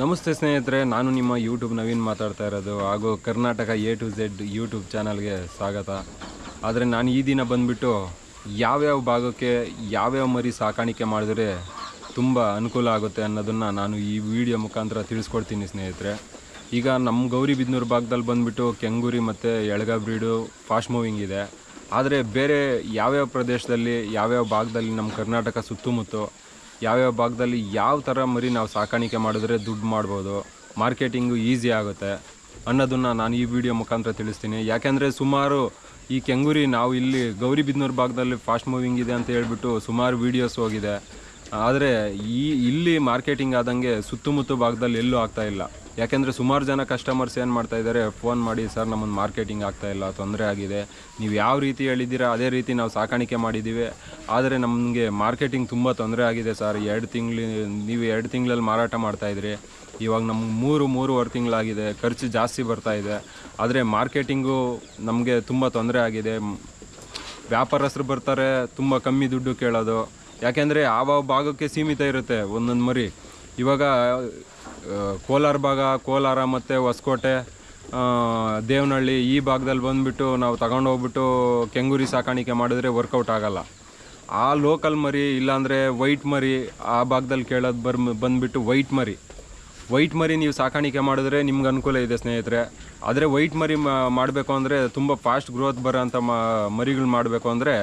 ನಮಸ್ತೆ ಸ್ನೇಹಿತರೆ, ನಾನು ನಿಮ್ಮ ಯೂಟ್ಯೂಬ್ ನವೀನ್ ಮಾತಾಡ್ತಾ ಇರೋದು. ಹಾಗೂ Karnataka A to Z YouTube ಚಾನಲ್ಗೆ ಸ್ವಾಗತ. ಆದರೆ ನಾನು ಈ ದಿನ ಬಂದುಬಿಟ್ಟು ಯಾವ್ಯಾವ ಭಾಗಕ್ಕೆ, ಯಾವ್ಯಾವ ಮರಿ ಸಾಕಾಣಿಕೆ ಮಾಡಿದ್ರೆ ತುಂಬ ಅನುಕೂಲ ಆಗುತ್ತೆ ಅನ್ನೋದನ್ನು ನಾನು ಈ ವಿಡಿಯೋ ಮುಖಾಂತರ ತಿಳಿಸ್ಕೊಡ್ತೀನಿ ಸ್ನೇಹಿತರೆ. ಈಗ ನಮ್ಮ ಗೌರಿಬಿದನೂರು ಭಾಗದಲ್ಲಿ ಬಂದುಬಿಟ್ಟು ಕೆಂಗೂರಿ ಮತ್ತು ಎಳಗ ಬ್ರೀಡು ಫಾಸ್ಟ್ ಮೂವಿಂಗ್ ಇದೆ. ಆದರೆ ಬೇರೆ ಯಾವ್ಯಾವ ಪ್ರದೇಶದಲ್ಲಿ, ಯಾವ್ಯಾವ ಭಾಗದಲ್ಲಿ ನಮ್ಮ ಕರ್ನಾಟಕ ಸುತ್ತಮುತ್ತ ಯಾವ್ಯಾವ ಭಾಗದಲ್ಲಿ ಯಾವ ಥರ ಮರಿ ನಾವು ಸಾಕಾಣಿಕೆ ಮಾಡಿದ್ರೆ ದುಡ್ಡು ಮಾಡ್ಬೋದು? ಮಾರ್ಕೆಟಿಂಗು ಈಸಿ ಆಗುತ್ತೆ. ಅನ್ನೋದನ್ನು ನಾನು ಈ ವಿಡಿಯೋ ಮುಖಾಂತರ ತಿಳಿಸ್ತೀನಿ. ಯಾಕೆಂದರೆ ಸುಮಾರು ಈ ಕೆಂಗೂರಿ ನಾವು ಇಲ್ಲಿ ಗೌರಿಬಿದ್ನೂರು ಭಾಗದಲ್ಲಿ ಫಾಸ್ಟ್ ಮೂವಿಂಗ್ ಇದೆ ಅಂತ ಹೇಳ್ಬಿಟ್ಟು ಸುಮಾರು ವೀಡಿಯೋಸ್ ಹೋಗಿದೆ. ಆದರೆ ಈ, ಇಲ್ಲಿ ಮಾರ್ಕೆಟಿಂಗ್ ಆದಂಗೆ ಸುತ್ತಮುತ್ತ ಭಾಗದಲ್ಲಿ ಎಲ್ಲೂ ಆಗ್ತಾಯಿಲ್ಲ ಯಾಕೆಂದರೆ ಸುಮಾರು ಜನ ಕಸ್ಟಮರ್ಸ್ ಏನು ಮಾಡ್ತಾ ಇದ್ದಾರೆ ಫೋನ್ ಮಾಡಿ, ಸರ್ ನಮ್ಮೊಂದು ಮಾರ್ಕೆಟಿಂಗ್ ಆಗ್ತಾಯಿಲ್ಲ ತೊಂದರೆ ಆಗಿದೆ. ನೀವು ಯಾವ ರೀತಿ ಹೇಳಿದ್ದೀರಾ, ಅದೇ ರೀತಿ ನಾವು ಸಾಕಾಣಿಕೆ ಮಾಡಿದ್ದೀವಿ ಆದರೆ ನಮಗೆ ಮಾರ್ಕೆಟಿಂಗ್ ತುಂಬ ತೊಂದರೆ ಆಗಿದೆ, ಸರ್. ಎರಡು ತಿಂಗಳು, ನೀವು ಎರಡು ತಿಂಗಳಲ್ಲಿ ಮಾರಾಟ ಮಾಡ್ತಾಯಿದ್ರಿ ಇವಾಗ ನಮ್ಗೆ ಮೂರು, ಮೂರುವರೆ ತಿಂಗಳಾಗಿದೆ. ಖರ್ಚು ಜಾಸ್ತಿ ಬರ್ತಾ ಇದೆ. ಆದರೆ ಮಾರ್ಕೆಟಿಂಗು ನಮಗೆ ತುಂಬ ತೊಂದರೆ ಆಗಿದೆ. ವ್ಯಾಪಾರಸ್ಥರು ಬರ್ತಾರೆ, ತುಂಬ ಕಮ್ಮಿ ದುಡ್ಡು ಕೇಳೋದು. ಯಾಕೆಂದರೆ ಆವ ಭಾಗಕ್ಕೆ ಸೀಮಿತ ಇರುತ್ತೆ ಒಂದೊಂದು ಮರಿ. ಇವಾಗ ಕೋಲಾರ ಭಾಗ, ಕೋಲಾರ ಮತ್ತು ಹೊಸಕೋಟೆ ದೇವನಹಳ್ಳಿ ಈ ಭಾಗದಲ್ಲಿ ಬಂದುಬಿಟ್ಟು ನಾವು ತಗೊಂಡು ಹೋಗ್ಬಿಟ್ಟು ಕೆಂಗೂರಿ ಸಾಕಾಣಿಕೆ ಮಾಡಿದ್ರೆ ವರ್ಕೌಟ್ ಆಗೋಲ್ಲ. ಆ ಲೋಕಲ್ ಮರಿ ಇಲ್ಲಾಂದರೆ ವೈಟ್ ಮರಿ ಆ ಭಾಗದಲ್ಲಿ ಕೇಳೋದು ಬರ್ ಬಂದುಬಿಟ್ಟು ವೈಟ್ ಮರಿ. ವೈಟ್ ಮರಿ ನೀವು ಸಾಕಾಣಿಕೆ ಮಾಡಿದ್ರೆ ನಿಮ್ಗೆ ಅನುಕೂಲ ಇದೆ ಸ್ನೇಹಿತರೆ. ಆದರೆ ವೈಟ್ ಮರಿ ಮಾಡಬೇಕು ಅಂದರೆ ತುಂಬ ಫಾಸ್ಟ್ ಗ್ರೋತ್ ಬರೋಂಥ ಮರಿಗಳು ಮಾಡಬೇಕು ಅಂದರೆ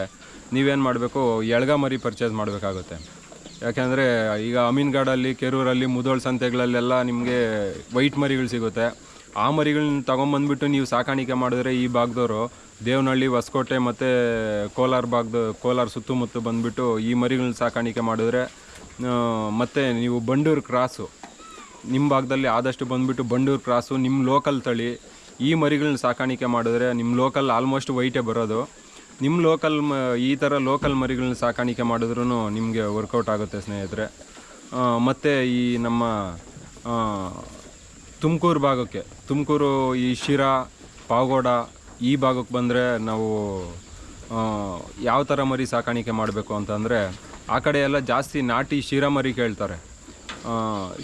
ನೀವೇನು ಮಾಡಬೇಕು, ಎಳ್ಗ ಮರಿ ಪರ್ಚೇಸ್ ಮಾಡಬೇಕಾಗುತ್ತೆ. ಯಾಕೆಂದರೆ ಈಗ ಅಮೀನ್ಗಾಡಲ್ಲಿ ಕೆರೂರಲ್ಲಿ ಮುದೋಳ್ ಸಂತೆಗಳಲ್ಲೆಲ್ಲ ನಿಮಗೆ ವೈಟ್ ಮರಿಗಳು ಸಿಗುತ್ತೆ. ಆ ಮರಿಗಳನ್ನ ತೊಗೊಂಬಂದ್ಬಿಟ್ಟು ನೀವು ಸಾಕಾಣಿಕೆ ಮಾಡಿದ್ರೆ ಈ ಭಾಗದವರು ದೇವನಹಳ್ಳಿ, ಹೊಸಕೋಟೆ ಮತ್ತು ಕೋಲಾರ ಭಾಗದ, ಕೋಲಾರ ಸುತ್ತಮುತ್ತ ಬಂದುಬಿಟ್ಟು ಈ ಮರಿಗಳನ್ನ ಸಾಕಾಣಿಕೆ ಮಾಡಿದ್ರೆ ಮತ್ತು ನೀವು ಬಂಡೂರು ಕ್ರಾಸು ನಿಮ್ಮ ಭಾಗದಲ್ಲಿ ಆದಷ್ಟು ಬಂದುಬಿಟ್ಟು ಬಂಡೂರು ಕ್ರಾಸು ನಿಮ್ಮ ಲೋಕಲ್ ತಳಿ ಈ ಮರಿಗಳನ್ನ ಸಾಕಾಣಿಕೆ ಮಾಡಿದ್ರೆ ನಿಮ್ಮ ಲೋಕಲ್ ಆಲ್ಮೋಸ್ಟ್ ವೈಟೇ ಬರೋದು. ನಿಮ್ಮ ಲೋಕಲ್ ಮ, ಈ ಥರ ಲೋಕಲ್ ಮರಿಗಳನ್ನ ಸಾಕಾಣಿಕೆ ಮಾಡಿದ್ರೂ ನಿಮಗೆ ವರ್ಕೌಟ್ ಆಗುತ್ತೆ ಸ್ನೇಹಿತರೆ. ಮತ್ತು ಈ ನಮ್ಮ ತುಮಕೂರು ಭಾಗಕ್ಕೆ, ತುಮಕೂರು ಈ ಶಿರಾ ಪಾವಗೋಡ ಈ ಭಾಗಕ್ಕೆ ಬಂದರೆ ನಾವು ಯಾವ ಥರ ಮರಿ ಸಾಕಾಣಿಕೆ ಮಾಡಬೇಕು ಅಂತಂದರೆ ಆ ಕಡೆ ಎಲ್ಲ ಜಾಸ್ತಿ ನಾಟಿ ಶಿರಾ ಮರಿ ಕೇಳ್ತಾರೆ.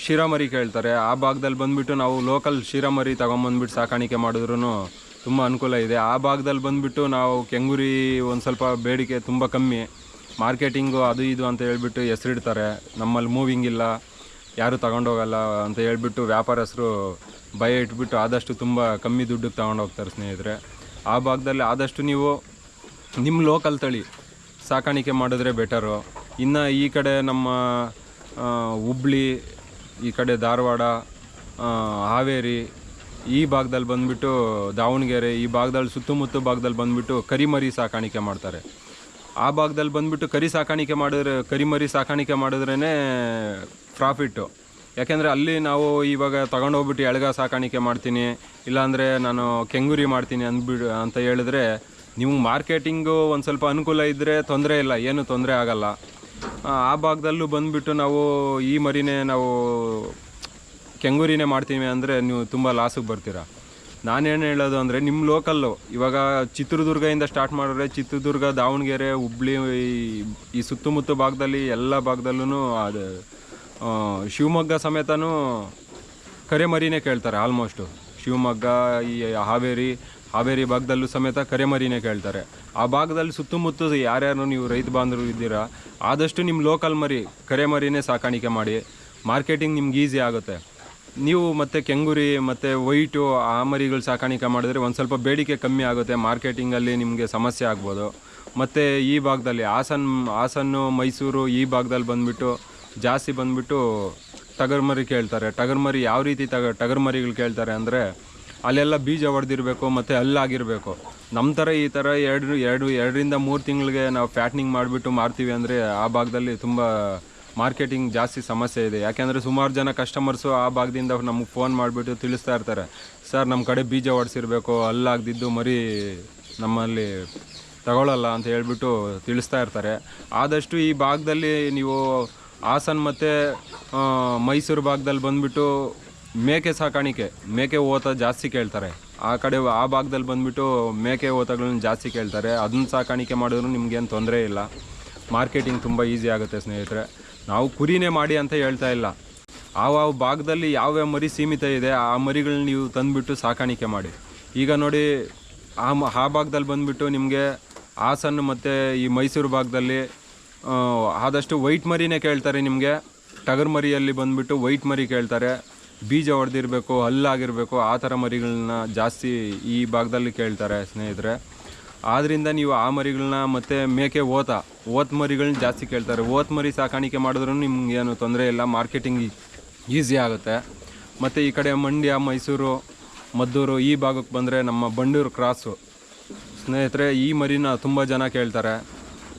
ಶಿರಾ ಮರಿ ಕೇಳ್ತಾರೆ. ಆ ಭಾಗದಲ್ಲಿ ಬಂದುಬಿಟ್ಟು ನಾವು ಲೋಕಲ್ ಶಿರಾ ಮರಿ ತೊಗೊಂಬಂದ್ಬಿಟ್ಟು ಸಾಕಾಣಿಕೆ ಮಾಡಿದ್ರೂ ತುಂಬ ಅನುಕೂಲ ಇದೆ. ಆ ಭಾಗದಲ್ಲಿ ಬಂದುಬಿಟ್ಟು ನಾವು ಕೆಂಗುರಿ ಒಂದು ಸ್ವಲ್ಪ ಬೇಡಿಕೆ ತುಂಬ ಕಮ್ಮಿ. ಮಾರ್ಕೆಟಿಂಗು ಅದು ಇದು ಅಂತ ಹೇಳ್ಬಿಟ್ಟು ಹೆಸರಿಡ್ತಾರೆ. ನಮ್ಮಲ್ಲಿ ಮೂವಿಂಗ್ ಇಲ್ಲ, ಯಾರು ತಗೊಂಡೋಗಲ್ಲ ಅಂತ ಹೇಳಿಬಿಟ್ಟು ವ್ಯಾಪಾರಸ್ಥರು ಭಯ ಇಟ್ಬಿಟ್ಟು ಆದಷ್ಟು ತುಂಬ ಕಮ್ಮಿ ದುಡ್ಡಿಗೆ ತಗೊಂಡೋಗ್ತಾರೆ ಸ್ನೇಹಿತರೆ. ಆ ಭಾಗದಲ್ಲಿ ಆದಷ್ಟು ನೀವು ನಿಮ್ಮ ಲೋಕಲ್ ತಳಿ ಸಾಕಾಣಿಕೆ ಮಾಡಿದ್ರೆ ಬೆಟರು ಇನ್ನು ಈ ಕಡೆ ನಮ್ಮ ಹುಬ್ಳಿ, ಈ ಕಡೆ ಧಾರವಾಡ ಹಾವೇರಿ ಈ ಭಾಗದಲ್ಲಿ ಬಂದುಬಿಟ್ಟು ದಾವಣಗೆರೆ ಈ ಭಾಗದಲ್ಲಿ ಸುತ್ತಮುತ್ತ ಭಾಗದಲ್ಲಿ ಬಂದುಬಿಟ್ಟು ಕರಿಮರಿ ಸಾಕಾಣಿಕೆ ಮಾಡ್ತಾರೆ. ಆ ಭಾಗದಲ್ಲಿ ಬಂದುಬಿಟ್ಟು ಕರಿ ಸಾಕಾಣಿಕೆ ಮಾಡಿದ್ರೆ ಕರಿಮರಿ ಸಾಕಾಣಿಕೆ ಮಾಡಿದ್ರೇ ಪ್ರಾಫಿಟ್ಟು ಯಾಕೆಂದರೆ ಅಲ್ಲಿ ನಾವು ಇವಾಗ ತಗೊಂಡೋಗ್ಬಿಟ್ಟು ಎಳಗ ಸಾಕಾಣಿಕೆ ಮಾಡ್ತೀನಿ ಇಲ್ಲಾಂದರೆ ನಾನು ಕೆಂಗುರಿ ಮಾಡ್ತೀನಿ ಅಂದ್ಬಿಡು ಅಂತ ಹೇಳಿದ್ರೆ ನಿಮ್ಗೆ ಮಾರ್ಕೆಟಿಂಗು ಒಂದು ಸ್ವಲ್ಪ ಅನುಕೂಲ ಇದ್ದರೆ ತೊಂದರೆ ಇಲ್ಲ ಏನು ತೊಂದರೆ ಆಗಲ್ಲ. ಆ, ಆ ಭಾಗದಲ್ಲೂ ಬಂದುಬಿಟ್ಟು ನಾವು ಈ ಮರಿನೇ ನಾವು ಕೆಂಗೂರಿನೇ ಮಾಡ್ತೀವಿ ಅಂದರೆ ನೀವು ತುಂಬ ಲಾಸಿಗೆ ಬರ್ತೀರಾ. ನಾನೇನು ಹೇಳೋದು ಅಂದರೆ ನಿಮ್ಮ ಲೋಕಲ್ಲು ಇವಾಗ ಚಿತ್ರದುರ್ಗದಿಂದ ಸ್ಟಾರ್ಟ್ ಮಾಡಿದ್ರೆ ಚಿತ್ರದುರ್ಗ, ದಾವಣಗೆರೆ, ಹುಬ್ಳಿ, ಈ- ಸುತ್ತಮುತ್ತ ಭಾಗದಲ್ಲಿ ಎಲ್ಲ ಭಾಗದಲ್ಲೂ ಅದು ಶಿವಮೊಗ್ಗ ಸಮೇತನೂ ಕರೆಮರಿನೇ ಕೇಳ್ತಾರೆ ಆಲ್ಮೋಸ್ಟು ಶಿವಮೊಗ್ಗ, ಈ ಹಾವೇರಿ ಹಾವೇರಿ ಭಾಗದಲ್ಲೂ ಸಮೇತ ಕರೆಮರಿನೇ ಕೇಳ್ತಾರೆ. ಆ ಭಾಗದಲ್ಲಿ ಸುತ್ತಮುತ್ತ ಯಾರ್ಯಾರು ನೀವು ರೈತ ಬಾಂಧವರು ಇದ್ದೀರಾ, ಆದಷ್ಟು ನಿಮ್ಮ ಲೋಕಲ್ ಮರಿ ಕರೆಮರಿನೇ ಸಾಕಾಣಿಕೆ ಮಾಡಿ. ಮಾರ್ಕೆಟಿಂಗ್ ನಿಮ್ಗೆ ಈಸಿ ಆಗುತ್ತೆ. ನೀವು ಮತ್ತು ಕೆಂಗುರಿ, ಮತ್ತು ವೈಟು, ಆ ಮರಿಗಳು ಸಾಕಾಣಿಕೆ ಮಾಡಿದ್ರೆ ಒಂದು ಸ್ವಲ್ಪ ಬೇಡಿಕೆ ಕಮ್ಮಿ ಆಗುತ್ತೆ ಮಾರ್ಕೆಟಿಂಗಲ್ಲಿ ನಿಮಗೆ ಸಮಸ್ಯೆ ಆಗ್ಬೋದು. ಮತ್ತು ಈ ಭಾಗದಲ್ಲಿ ಹಾಸನ್, ಹಾಸನ್ನು, ಮೈಸೂರು ಈ ಭಾಗದಲ್ಲಿ ಬಂದುಬಿಟ್ಟು ಜಾಸ್ತಿ ಬಂದುಬಿಟ್ಟು ಟಗರ್ಮರಿ ಕೇಳ್ತಾರೆ. ಟಗರ್ ಮರಿ ಯಾವ ರೀತಿ ತಗ ಟಗರ್ ಮರಿಗಳು ಕೇಳ್ತಾರೆ ಅಂದರೆ ಅಲ್ಲೆಲ್ಲ ಬೀಜ ಹೊಡೆದಿರಬೇಕು ಮತ್ತು ಅಲ್ಲಾಗಿರಬೇಕು ನಮ್ಮ ಥರ ಈ ಥರ ಎರಡು ಎರಡು, ಎರಡರಿಂದ ಮೂರು ತಿಂಗಳಿಗೆ ನಾವು ಫ್ಯಾಟ್ನಿಂಗ್ ಮಾಡಿಬಿಟ್ಟು ಮಾರ್ತೀವಿ ಅಂದರೆ ಆ ಭಾಗದಲ್ಲಿ ತುಂಬ ಮಾರ್ಕೆಟಿಂಗ್ ಜಾಸ್ತಿ ಸಮಸ್ಯೆ ಇದೆ. ಯಾಕೆಂದರೆ ಸುಮಾರು ಜನ ಕಸ್ಟಮರ್ಸು ಆ ಭಾಗದಿಂದ ನಮಗೆ ಫೋನ್ ಮಾಡಿಬಿಟ್ಟು ತಿಳಿಸ್ತಾ ಇರ್ತಾರೆ. ಸರ್ ನಮ್ಮ ಕಡೆ ಬೀಜ ಹೊಡೆಸಿರ್ಬೇಕು ಅಲ್ಲಾಗ್ದಿದ್ದು ಮರಿ ನಮ್ಮಲ್ಲಿ ತಗೊಳ್ಳಲ್ಲ ಅಂತ ಹೇಳಿಬಿಟ್ಟು ತಿಳಿಸ್ತಾ ಇರ್ತಾರೆ. ಆದಷ್ಟು ಈ ಭಾಗದಲ್ಲಿ ನೀವು ಹಾಸನ್ ಮತ್ತು ಮೈಸೂರು ಭಾಗದಲ್ಲಿ ಬಂದುಬಿಟ್ಟು ಮೇಕೆ ಸಾಕಾಣಿಕೆ, ಮೇಕೆ ಓತ ಜಾಸ್ತಿ ಕೇಳ್ತಾರೆ. ಆ ಕಡೆ, ಆ ಭಾಗದಲ್ಲಿ ಬಂದುಬಿಟ್ಟು ಮೇಕೆ ಓತಗಳನ್ನ ಜಾಸ್ತಿ ಕೇಳ್ತಾರೆ. ಅದನ್ನ ಸಾಕಾಣಿಕೆ ಮಾಡಿದ್ರು ನಿಮಗೇನು ತೊಂದರೆ ಇಲ್ಲ. ಮಾರ್ಕೆಟಿಂಗ್ ತುಂಬ ಈಸಿ ಆಗುತ್ತೆ ಸ್ನೇಹಿತರೆ. ನಾವು ಕುರಿನೇ ಮಾಡಿ ಅಂತ ಹೇಳ್ತಾ ಇಲ್ಲ. ಆ ಭಾಗದಲ್ಲಿ ಯಾವ್ಯಾವ ಮರಿ ಸೀಮಿತ ಇದೆ, ಆ ಮರಿಗಳನ್ನ ನೀವು ತಂದುಬಿಟ್ಟು ಸಾಕಾಣಿಕೆ ಮಾಡಿ. ಈಗ ನೋಡಿ, ಆ ಮ- ಆ ಭಾಗದಲ್ಲಿ ಬಂದುಬಿಟ್ಟು ನಿಮಗೆ ಹಾಸನ ಮತ್ತು ಈ ಮೈಸೂರು ಭಾಗದಲ್ಲಿ ಆದಷ್ಟು ವೈಟ್ ಮರಿನೇ ಕೇಳ್ತಾರೆ ನಿಮಗೆ. ಟಗರ್ ಮರಿಯಲ್ಲಿ ಬಂದುಬಿಟ್ಟು ವೈಟ್ ಮರಿ ಕೇಳ್ತಾರೆ. ಬೀಜ ಹೊಡೆದಿರಬೇಕು ಹಲ್ಲಾಗಿರಬೇಕು ಆ ಥರ ಮರಿಗಳನ್ನ ಜಾಸ್ತಿ ಈ ಭಾಗದಲ್ಲಿ ಕೇಳ್ತಾರೆ ಸ್ನೇಹಿತರೆ. ಆದ್ದರಿಂದ ನೀವು ಆ ಮರಿಗಳನ್ನ ಮತ್ತು ಮೇಕೆ ಓತ ಓತ್ ಮರಿಗಳನ್ನ ಜಾಸ್ತಿ ಕೇಳ್ತಾರೆ. ಓತ್ ಮರಿ ಸಾಕಾಣಿಕೆ ಮಾಡಿದ್ರೂ ನಿಮ್ಗೇನು ತೊಂದರೆ ಇಲ್ಲ ಮಾರ್ಕೆಟಿಂಗ್ ಈಸಿ ಆಗುತ್ತೆ. ಮತ್ತು ಈ ಕಡೆ ಮಂಡ್ಯ ಮೈಸೂರು ಮದ್ದೂರು ಈ ಭಾಗಕ್ಕೆ ಬಂದರೆ ನಮ್ಮ ಬಂಡೂರು ಕ್ರಾಸು ಸ್ನೇಹಿತರೆ ಈ ಮರಿನ ತುಂಬ ಜನ ಕೇಳ್ತಾರೆ.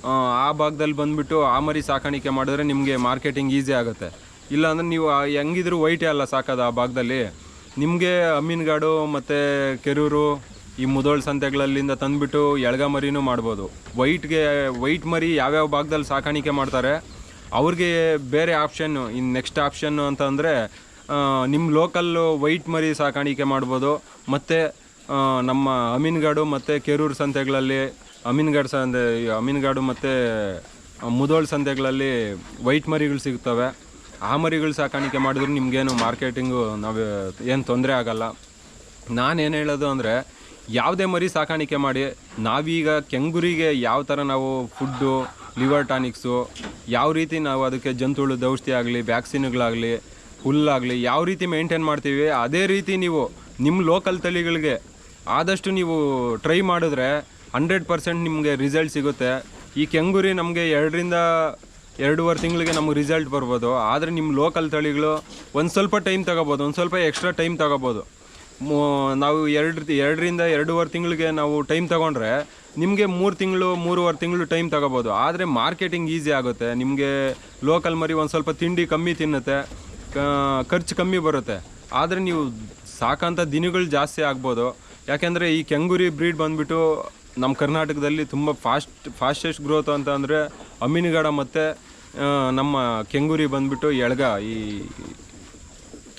ಆ, ಭಾಗದಲ್ಲಿ ಬಂದುಬಿಟ್ಟು ಆ ಮರಿ ಸಾಕಾಣಿಕೆ ಮಾಡಿದ್ರೆ ನಿಮಗೆ ಮಾರ್ಕೆಟಿಂಗ್ ಈಸಿ ಆಗುತ್ತೆ. ಇಲ್ಲಾಂದರೆ ನೀವು ಹೆಂಗಿದ್ರು ವೈಟೇ ಅಲ್ಲ ಸಾಕೋದು ಆ ಭಾಗದಲ್ಲಿ. ನಿಮಗೆ ಅಮ್ಮಿನಗಾಡು ಮತ್ತು ಕೆರೂರು ಈ ಮುದೋಳ್ ಸಂತೆಗಳಲ್ಲಿಂದ ತಂದುಬಿಟ್ಟು ಎಳ್ಗ ಮರಿನೂ ಮಾಡ್ಬೋದು. ವೈಟ್ಗೆ, ವೈಟ್ ಮರಿ ಯಾವ್ಯಾವ ಭಾಗದಲ್ಲಿ ಸಾಕಾಣಿಕೆ ಮಾಡ್ತಾರೆ, ಅವ್ರಿಗೆ ಬೇರೆ ಆಪ್ಷನ್ನು ಇನ್ನು ನೆಕ್ಸ್ಟ್ ಆಪ್ಷನ್ನು ಅಂತಂದರೆ ನಿಮ್ಮ ಲೋಕಲ್ಲು ವೈಟ್ ಮರಿ ಸಾಕಾಣಿಕೆ ಮಾಡ್ಬೋದು. ಮತ್ತು ನಮ್ಮ ಅಮೀನ್ಗಾಡು ಮತ್ತು ಕೆರೂರು ಸಂತೆಗಳಲ್ಲಿ, ಅಮೀನ್ಗಾಡು ಸಂತೆ, ಅಮೀನ್ಗಾಡು ಮತ್ತು ಮುದೋಳ್ ಸಂತೆಗಳಲ್ಲಿ ವೈಟ್ ಮರಿಗಳು ಸಿಗ್ತವೆ. ಆ ಮರಿಗಳು ಸಾಕಾಣಿಕೆ ಮಾಡಿದ್ರು ನಿಮಗೇನು ಮಾರ್ಕೆಟಿಂಗು ನಾವು ಏನು ತೊಂದರೆ ಆಗಲ್ಲ. ನಾನೇನು ಹೇಳೋದು ಅಂದರೆ ಯಾವುದೇ ಮರಿ ಸಾಕಾಣಿಕೆ ಮಾಡಿ, ನಾವೀಗ ಕೆಂಗುರಿಗೆ ಯಾವ ಥರ ನಾವು ಫುಡ್ಡು ಲಿವರ್ ಟಾನಿಕ್ಸು ಯಾವ ರೀತಿ ನಾವು ಅದಕ್ಕೆ ಜಂತುಳು ಔಷಧಿ ಆಗಲಿ ವ್ಯಾಕ್ಸಿನ್ಗಳಾಗಲಿ ಹುಲ್ಲಾಗಲಿ ಯಾವ ರೀತಿ ಮೇಂಟೈನ್ ಮಾಡ್ತೀವಿ, ಅದೇ ರೀತಿ ನೀವು ನಿಮ್ಮ ಲೋಕಲ್ ತಳಿಗಳಿಗೆ ಆದಷ್ಟು ನೀವು ಟ್ರೈ ಮಾಡಿದ್ರೆ ಹಂಡ್ರೆಡ್ ಪರ್ಸೆಂಟ್ ನಿಮಗೆ ರಿಸಲ್ಟ್ ಸಿಗುತ್ತೆ. ಈ ಕೆಂಗುರಿ ನಮಗೆ ಎರಡರಿಂದ ಎರಡೂವರೆ ತಿಂಗಳಿಗೆ ನಮಗೆ ರಿಸಲ್ಟ್ ಬರ್ಬೋದು. ಆದರೆ ನಿಮ್ಮ ಲೋಕಲ್ ತಳಿಗಳು ಒಂದು ಸ್ವಲ್ಪ ಟೈಮ್ ತಗೋಬೋದು, ಒಂದು ಸ್ವಲ್ಪ ಎಕ್ಸ್ಟ್ರಾ ಟೈಮ್ ತಗೋಬೋದು. ನಾವು ಎರಡು ಎರಡರಿಂದ ಎರಡೂವರೆ ತಿಂಗಳಿಗೆ ನಾವು ಟೈಮ್ ತಗೊಂಡ್ರೆ ನಿಮಗೆ ಮೂರು ತಿಂಗಳು, ಮೂರುವರೆ ತಿಂಗಳು ಟೈಮ್ ತಗೋಬೋದು. ಆದರೆ ಮಾರ್ಕೆಟಿಂಗ್ ಈಸಿ ಆಗುತ್ತೆ. ನಿಮಗೆ ಲೋಕಲ್ ಮರಿ ಒಂದು ಸ್ವಲ್ಪ ತಿಂಡಿ ಕಮ್ಮಿ ತಿನ್ನುತ್ತೆ ಖರ್ಚು ಕಮ್ಮಿ ಬರುತ್ತೆ. ಆದರೆ ನೀವು ಸಾಕಂಥ ದಿನಗಳು ಜಾಸ್ತಿ ಆಗ್ಬೋದು. ಯಾಕೆಂದರೆ ಈ ಕೆಂಗುರಿ ಬ್ರೀಡ್ ಬಂದುಬಿಟ್ಟು ನಮ್ಮ ಕರ್ನಾಟಕದಲ್ಲಿ ತುಂಬ ಫಾಸ್ಟ್ ಫಾಸ್ಟೆಸ್ಟ್ ಗ್ರೋತ್ ಅಂತ ಅಂದರೆ ಅಮೀನುಗಾಡ ಮತ್ತು ನಮ್ಮ ಕೆಂಗುರಿ ಬಂದುಬಿಟ್ಟು ಎಳ್ಗ ಈ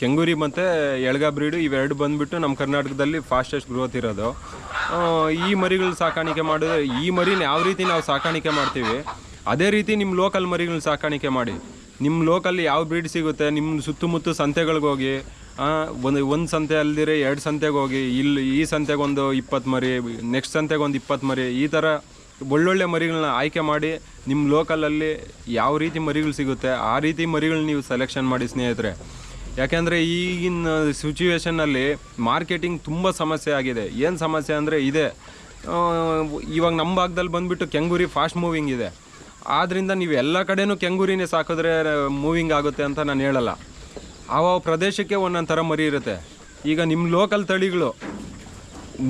ಕೆಂಗೂರಿ ಮತ್ತು ಎಳ್ಗ ಬ್ರೀಡು ಇವೆರಡು ಬಂದುಬಿಟ್ಟು ನಮ್ಮ ಕರ್ನಾಟಕದಲ್ಲಿ ಫಾಸ್ಟೆಸ್ಟ್ ಗ್ರೋತ್ ಇರೋದು. ಈ ಮರಿಗಳು ಸಾಕಾಣಿಕೆ ಮಾಡಿದ್ರೆ ಈ ಮರಿನ ಯಾವ ರೀತಿ ನಾವು ಸಾಕಾಣಿಕೆ ಮಾಡ್ತೀವಿ, ಅದೇ ರೀತಿ ನಿಮ್ಮ ಲೋಕಲ್ ಮರಿಗಳನ್ನ ಸಾಕಾಣಿಕೆ ಮಾಡಿ. ನಿಮ್ಮ ಲೋಕಲ್ ಯಾವ ಬ್ರೀಡ್ ಸಿಗುತ್ತೆ ನಿಮ್ಮ ಸುತ್ತಮುತ್ತ ಸಂತೆಗಳಿಗೆ ಹೋಗಿ ಒಂದು ಒಂದು ಸಂತೆ ಅಲ್ದಿರೆ ಎರಡು ಸಂತೆಗೆ ಹೋಗಿ ಇಲ್ಲಿ ಈ ಸಂತೆಗೊಂದು ಇಪ್ಪತ್ತು ಮರಿ ನೆಕ್ಸ್ಟ್ ಸಂತೆಗೆ ಒಂದು ಇಪ್ಪತ್ತು ಮರಿ, ಈ ಥರ ಒಳ್ಳೊಳ್ಳೆ ಮರಿಗಳನ್ನ ಆಯ್ಕೆ ಮಾಡಿ ನಿಮ್ಮ ಲೋಕಲಲ್ಲಿ ಯಾವ ರೀತಿ ಮರಿಗಳು ಸಿಗುತ್ತೆ, ಆ ರೀತಿ ಮರಿಗಳನ್ನ ನೀವು ಸೆಲೆಕ್ಷನ್ ಮಾಡಿ ಸ್ನೇಹಿತರೆ. ಯಾಕೆಂದರೆ ಈಗಿನ ಸಿಚುವೇಶನ್ನಲ್ಲಿ ಮಾರ್ಕೆಟಿಂಗ್ ತುಂಬ ಸಮಸ್ಯೆ ಆಗಿದೆ. ಏನು ಸಮಸ್ಯೆ ಅಂದರೆ ಇದೆ. ಇವಾಗ ನಮ್ಮ ಭಾಗದಲ್ಲಿ ಬಂದುಬಿಟ್ಟು ಕೆಂಗೂರಿ ಫಾಸ್ಟ್ ಮೂವಿಂಗ್ ಇದೆ. ಆದ್ದರಿಂದ ನೀವು ಎಲ್ಲ ಕಡೆನೂ ಕೆಂಗೂರಿನೇ ಸಾಕಿದ್ರೆ ಮೂವಿಂಗ್ ಆಗುತ್ತೆ ಅಂತ ನಾನು ಹೇಳಲ್ಲ. ಆವ ಪ್ರದೇಶಕ್ಕೆ ಒಂದೊಂದು ಥರ ಮರಿ ಇರುತ್ತೆ. ಈಗ ನಿಮ್ಮ ಲೋಕಲ್ ತಳಿಗಳು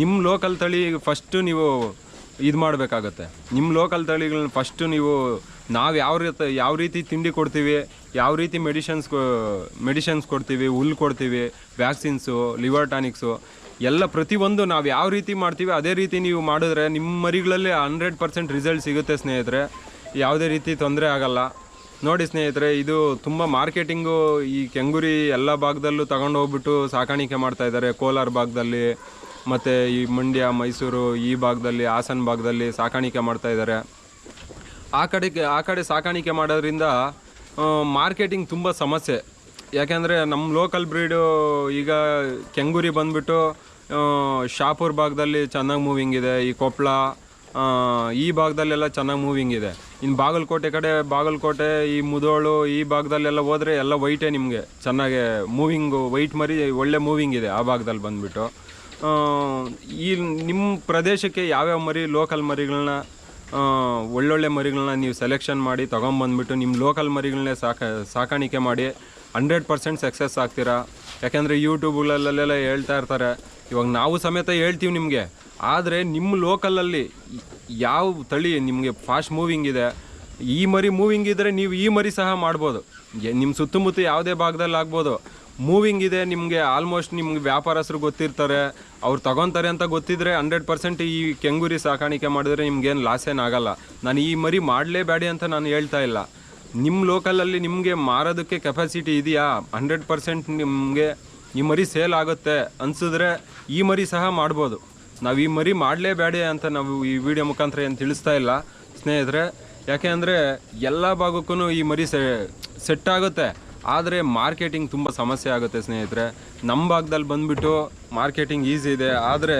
ನಿಮ್ಮ ಲೋಕಲ್ ತಳಿ ಫಸ್ಟು ನೀವು ಇದು ಮಾಡಬೇಕಾಗತ್ತೆ. ನಿಮ್ಮ ಲೋಕಲ್ ತಳಿಗಳನ್ನ ಫಸ್ಟು ನೀವು ನಾವು ಯಾವ ರೀತಿ ಯಾವ ರೀತಿ ತಿಂಡಿ ಕೊಡ್ತೀವಿ, ಯಾವ ರೀತಿ ಮೆಡಿಷನ್ಸ್ ಮೆಡಿಷನ್ಸ್ ಕೊಡ್ತೀವಿ, ಹುಲ್ಲು ಕೊಡ್ತೀವಿ ವ್ಯಾಕ್ಸಿನ್ಸು ಲಿವರ್ ಟಾನಿಕ್ಸು ಎಲ್ಲ ಪ್ರತಿಯೊಂದು ನಾವು ಯಾವ ರೀತಿ ಮಾಡ್ತೀವಿ, ಅದೇ ರೀತಿ ನೀವು ಮಾಡಿದ್ರೆ ನಿಮ್ಮ ಮರಿಗಳಲ್ಲಿ ಹಂಡ್ರೆಡ್ ಪರ್ಸೆಂಟ್ ರಿಸಲ್ಟ್ ಸಿಗುತ್ತೆ ಸ್ನೇಹಿತರೆ. ಯಾವುದೇ ರೀತಿ ತೊಂದರೆ ಆಗಲ್ಲ. ನೋಡಿ ಸ್ನೇಹಿತರೆ, ಇದು ತುಂಬ ಮಾರ್ಕೆಟಿಂಗು ಈ ಕೆಂಗುರಿ ಎಲ್ಲ ಭಾಗದಲ್ಲೂ ತಗೊಂಡು ಹೋಗ್ಬಿಟ್ಟು ಸಾಕಾಣಿಕೆ ಮಾಡ್ತಾಯಿದ್ದಾರೆ ಕೋಲಾರ ಭಾಗದಲ್ಲಿ. ಮತ್ತು ಈ ಮಂಡ್ಯ, ಮೈಸೂರು, ಈ ಭಾಗದಲ್ಲಿ, ಹಾಸನ ಭಾಗದಲ್ಲಿ ಸಾಕಾಣಿಕೆ ಮಾಡ್ತಾ ಇದ್ದಾರೆ. ಆ ಕಡೆಗೆ ಆ ಕಡೆ ಸಾಕಾಣಿಕೆ ಮಾಡೋದ್ರಿಂದ ಮಾರ್ಕೆಟಿಂಗ್ ತುಂಬ ಸಮಸ್ಯೆ. ಯಾಕೆಂದರೆ ನಮ್ಮ ಲೋಕಲ್ ಬ್ರೀಡು ಈಗ ಕೆಂಗೂರಿ ಬಂದುಬಿಟ್ಟು ಶಾಪುರ್ ಭಾಗದಲ್ಲಿ ಚೆನ್ನಾಗಿ ಮೂವಿಂಗ್ ಇದೆ, ಈ ಕೊಪ್ಪಳ ಈ ಭಾಗದಲ್ಲೆಲ್ಲ ಚೆನ್ನಾಗಿ ಮೂವಿಂಗ್ ಇದೆ. ಇನ್ನು ಬಾಗಲಕೋಟೆ ಕಡೆ, ಬಾಗಲಕೋಟೆ, ಈ ಮುದೋಳು, ಈ ಭಾಗದಲ್ಲೆಲ್ಲ ಹೋದರೆ ಎಲ್ಲ ವೈಟೇ ನಿಮಗೆ. ಚೆನ್ನಾಗೆ ಮೂವಿಂಗು ವೈಟ್ ಮರಿ ಒಳ್ಳೆ ಮೂವಿಂಗ್ ಇದೆ ಆ ಭಾಗದಲ್ಲಿ ಬಂದ್ಬಿಟ್ಟು. ಈ ನಿಮ್ಮ ಪ್ರದೇಶಕ್ಕೆ ಯಾವ್ಯಾವ ಮರಿ ಲೋಕಲ್ ಮರಿಗಳನ್ನ ಒಳ್ಳೊಳ್ಳೆ ಮರಿಗಳನ್ನ ನೀವು ಸೆಲೆಕ್ಷನ್ ಮಾಡಿ ತೊಗೊಂಬಂದ್ಬಿಟ್ಟು ನಿಮ್ಮ ಲೋಕಲ್ ಮರಿಗಳನ್ನೇ ಸಾಕ, ಸಾಕಾಣಿಕೆ ಮಾಡಿ ಹಂಡ್ರೆಡ್ ಪರ್ಸೆಂಟ್ ಸಕ್ಸಸ್ ಆಗ್ತೀರಾ? ಯಾಕೆಂದರೆ ಯೂಟ್ಯೂಬ್ಗಳಲ್ಲೆಲ್ಲ ಹೇಳ್ತಾ ಇರ್ತಾರೆ, ಇವಾಗ ನಾವು ಸಮೇತ ಹೇಳ್ತೀವಿ ನಿಮಗೆ, ಆದರೆ ನಿಮ್ಮ ಲೋಕಲಲ್ಲಿ ಯಾವ ತಳಿ ನಿಮಗೆ ಫಾಸ್ಟ್ ಮೂವಿಂಗ್ ಇದೆ, ಈ ಮರಿ ಮೂವಿಂಗ್ ಇದ್ದರೆ ನೀವು ಈ ಮರಿ ಸಹ ಮಾಡ್ಬೋದು. ನಿಮ್ಮ ಸುತ್ತಮುತ್ತ ಯಾವುದೇ ಭಾಗದಲ್ಲಿ ಆಗ್ಬೋದು. ಮೂವಿಂಗ್ ಇದೆ, ನಿಮಗೆ ಆಲ್ಮೋಸ್ಟ್ ನಿಮ್ಗೆ ವ್ಯಾಪಾರಸ್ಥರು ಗೊತ್ತಿರ್ತಾರೆ. ಅವ್ರು ತಗೊತಾರೆ ಅಂತ ಗೊತ್ತಿದ್ರೆ ಹಂಡ್ರೆಡ್ ಪರ್ಸೆಂಟ್ ಈ ಕೆಂಗುರಿ ಸಾಕಾಣಿಕೆ ಮಾಡಿದ್ರೆ ನಿಮ್ಗೇನು ಲಾಸ್ ಏನಾಗಲ್ಲ ನಾನು ಈ ಮರಿ ಮಾಡಲೇಬೇಡಿ ಅಂತ ನಾನು ಹೇಳ್ತಾ ಇಲ್ಲ. ನಿಮ್ಮ ಲೋಕಲಲ್ಲಿ ನಿಮಗೆ ಮಾರೋದಕ್ಕೆ ಕೆಪಾಸಿಟಿ ಇದೆಯಾ? ಹಂಡ್ರೆಡ್ ಪರ್ಸೆಂಟ್ ನಿಮಗೆ ಈ ಮರಿ ಸೇಲ್ ಆಗುತ್ತೆ ಅನ್ಸಿದ್ರೆ ಈ ಮರಿ ಸಹ ಮಾಡ್ಬೋದು. ನಾವು ಈ ಮರಿ ಮಾಡಲೇಬೇಡಿ ಅಂತ ನಾವು ಈ ವಿಡಿಯೋ ಮುಖಾಂತರ ಏನು ತಿಳಿಸ್ತಾ ಇಲ್ಲ. ಸ್ನೇಹಿತರೆ, ಯಾಕೆ ಅಂದರೆ ಎಲ್ಲ ಭಾಗಕ್ಕೂ ಈ ಮರಿ ಸೆಟ್ ಆಗುತ್ತೆ. ಆದರೆ ಮಾರ್ಕೆಟಿಂಗ್ ತುಂಬ ಸಮಸ್ಯೆ ಆಗುತ್ತೆ ಸ್ನೇಹಿತರೆ. ನಮ್ಮ ಭಾಗದಲ್ಲಿ ಬಂದುಬಿಟ್ಟು ಮಾರ್ಕೆಟಿಂಗ್ ಈಸಿ ಇದೆ. ಆದರೆ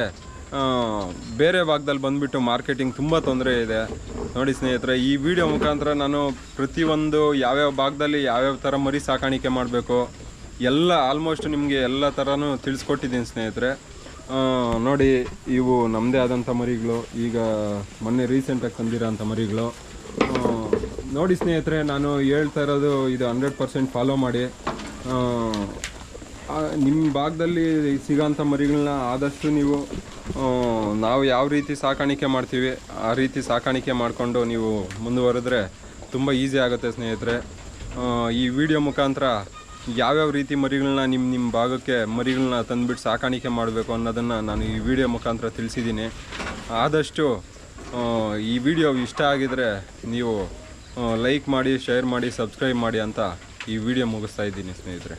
ಬೇರೆ ಭಾಗದಲ್ಲಿ ಬಂದುಬಿಟ್ಟು ಮಾರ್ಕೆಟಿಂಗ್ ತುಂಬ ತೊಂದರೆ ಇದೆ. ನೋಡಿ ಸ್ನೇಹಿತರೆ, ಈ ವಿಡಿಯೋ ಮುಖಾಂತರ ನಾನು ಪ್ರತಿಯೊಂದು ಯಾವ್ಯಾವ ಭಾಗದಲ್ಲಿ ಯಾವ್ಯಾವ ಥರ ಮರಿ ಸಾಕಾಣಿಕೆ ಮಾಡಬೇಕು, ಎಲ್ಲ ಆಲ್ಮೋಸ್ಟ್ ನಿಮಗೆ ಎಲ್ಲ ಥರನೂ ತಿಳಿಸ್ಕೊಟ್ಟಿದ್ದೀನಿ ಸ್ನೇಹಿತರೆ. ನೋಡಿ, ಇವು ನಮ್ಮದೇ ಆದಂಥ ಮರಿಗಳು. ಈಗ ಮೊನ್ನೆ ರೀಸೆಂಟಾಗಿ ತಂದಿರೋಂಥ ಮರಿಗಳು. ನೋಡಿ ಸ್ನೇಹಿತರೆ, ನಾನು ಹೇಳ್ತಾ ಇರೋದು ಇದು ಹಂಡ್ರೆಡ್ ಪರ್ಸೆಂಟ್ ಫಾಲೋ ಮಾಡಿ. ನಿಮ್ಮ ಭಾಗದಲ್ಲಿ ಸಿಗೋಂಥ ಮರಿಗಳನ್ನ ಆದಷ್ಟು ನೀವು ನಾವು ಯಾವ ರೀತಿ ಸಾಕಾಣಿಕೆ ಮಾಡ್ತೀವಿ, ಆ ರೀತಿ ಸಾಕಾಣಿಕೆ ಮಾಡಿಕೊಂಡು ನೀವು ಮುಂದುವರೆದ್ರೆ ತುಂಬ ಈಸಿ ಆಗುತ್ತೆ ಸ್ನೇಹಿತರೆ. ಈ ವಿಡಿಯೋ ಮುಖಾಂತರ ಯಾವ್ಯಾವ ರೀತಿ ಮರಿಗಳನ್ನ ನಿಮ್ಮ ನಿಮ್ಮ ಭಾಗಕ್ಕೆ ಮರಿಗಳನ್ನ ತಂದುಬಿಟ್ಟು ಸಾಕಾಣಿಕೆ ಮಾಡಬೇಕು ಅನ್ನೋದನ್ನು ನಾನು ಈ ವಿಡಿಯೋ ಮುಖಾಂತರ ತಿಳಿಸಿದ್ದೀನಿ. ಆದಷ್ಟು ಈ ವಿಡಿಯೋ ಇಷ್ಟ ಆಗಿದರೆ ನೀವು ಲೈಕ್ ಮಾಡಿ ಶೇರ್ ಮಾಡಿ ಸಬ್ಸ್ಕ್ರೈಬ್ ಮಾಡಿ ಅಂತ ಈ ವಿಡಿಯೋ ಮುಗಿಸ್ತಾ ಇದ್ದೀನಿ ಸ್ನೇಹಿತರೆ.